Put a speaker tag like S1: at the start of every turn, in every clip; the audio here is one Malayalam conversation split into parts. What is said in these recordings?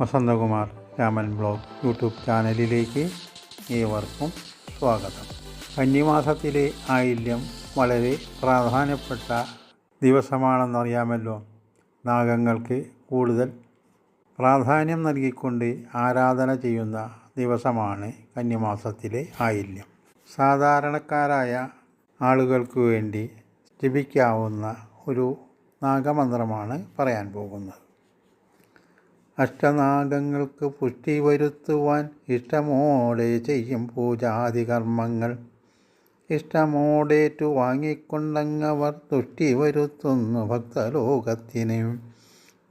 S1: വസന്തകുമാർ രാമൻ ബ്ലോഗ് യൂട്യൂബ് ചാനലിലേക്ക് ഏവർക്കും സ്വാഗതം. കന്നിമാസത്തിലെ ആയില്യം വളരെ പ്രാധാന്യപ്പെട്ട ദിവസമാണെന്നറിയാമല്ലോ. നാഗങ്ങൾക്ക് കൂടുതൽ പ്രാധാന്യം നൽകിക്കൊണ്ട് ആരാധന ചെയ്യുന്ന ദിവസമാണ് കന്നിമാസത്തിലെ ആയില്യം. സാധാരണക്കാരായ ആളുകൾക്ക് വേണ്ടി ജപിക്കാവുന്ന ഒരു നാഗമന്ത്രമാണ് പറയാൻ പോകുന്നത്. അഷ്ടനാഗങ്ങൾക്ക് പുഷ്ടി വരുത്തുവാൻ ഇഷ്ടമോടെ ചെയ്യും പൂജാതി കർമ്മങ്ങൾ. ഇഷ്ടമോടേറ്റു വാങ്ങിക്കൊണ്ടങ്ങവർ തുഷ്ടി വരുത്തുന്നു ഭക്തലോകത്തിന്.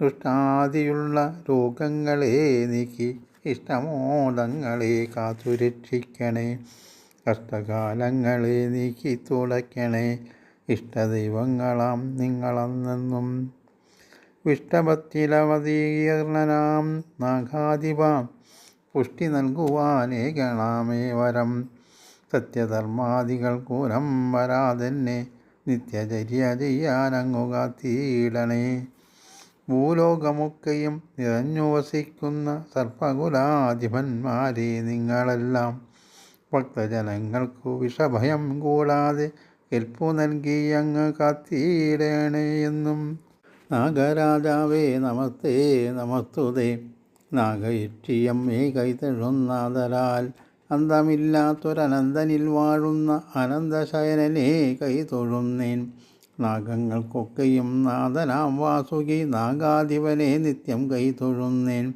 S1: ദുഷ്ടാദിയുള്ള രോഗങ്ങളെ നീക്കി ഇഷ്ടമോദങ്ങളെ കാത്തുരക്ഷിക്കണേ. കഷ്ടകാലങ്ങളെ നീക്കി തുളയ്ക്കണേ. ഇഷ്ടദൈവങ്ങളാം നിങ്ങളെന്നെന്നും വിഷ്ടഭത്തിലവതീകരണനാം നാഗാധിപാം പുഷ്ടി നൽകുവാനേകണമേ വരം. സത്യധർമാദികൾ കൂരം വരാതെന്നെ നിത്യചര്യ ചെയ്യാനങ്ങു കാത്തിയിടണേ ഭൂലോകമൊക്കെയും നിറഞ്ഞു വസിക്കുന്ന സർപ്പകുലാധിപന്മാരെ നിങ്ങളെല്ലാം ഭക്തജനങ്ങൾക്കു വിഷഭയം കൂടാതെ കെൽപ്പു നൽകി അങ്ങ് കാത്തിയിടേണേ എന്നും നാഗരാജാവേ നമസ്തേ നമസ്തുതേ. നാഗയക്ഷിയമ്മേ കൈതഴുന്നാതരാൽ അന്തമില്ലാത്തൊരനന്തനിൽ വാഴുന്ന അനന്തശയനനെ കൈതൊഴുന്നേൻ. നാഗങ്ങൾക്കൊക്കെയും നാഥനാം വാസുകി നാഗാധിപനെ നിത്യം കൈതൊഴുന്നേൻ.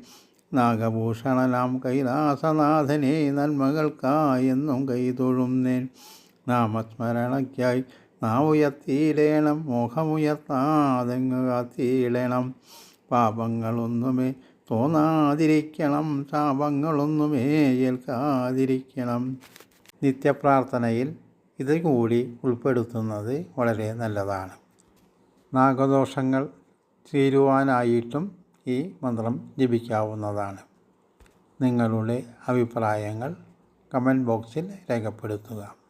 S1: നാഗഭൂഷണനാം കൈലാസനാഥനെ നന്മകൾക്കായെന്നും കൈതൊഴുന്നേൻ. നാമസ്മരണയ്ക്കായി നാവുയർത്തിയിടേണം മോഹമുയർത്താതെങ്ങ് കാത്തിയിടണം. പാപങ്ങളൊന്നുമേ തോന്നാതിരിക്കണം ശാപങ്ങളൊന്നുമേ ഏൽക്കാതിരിക്കണം. നിത്യപ്രാർത്ഥനയിൽ ഇത് കൂടി ഉൾപ്പെടുത്തുന്നത് വളരെ നല്ലതാണ്. നാഗദോഷങ്ങൾ തീരുവാനായിട്ടും ഈ മന്ത്രം ജപിക്കാവുന്നതാണ്. നിങ്ങളുടെ അഭിപ്രായങ്ങൾ കമന്റ് ബോക്സിൽ രേഖപ്പെടുത്തുക.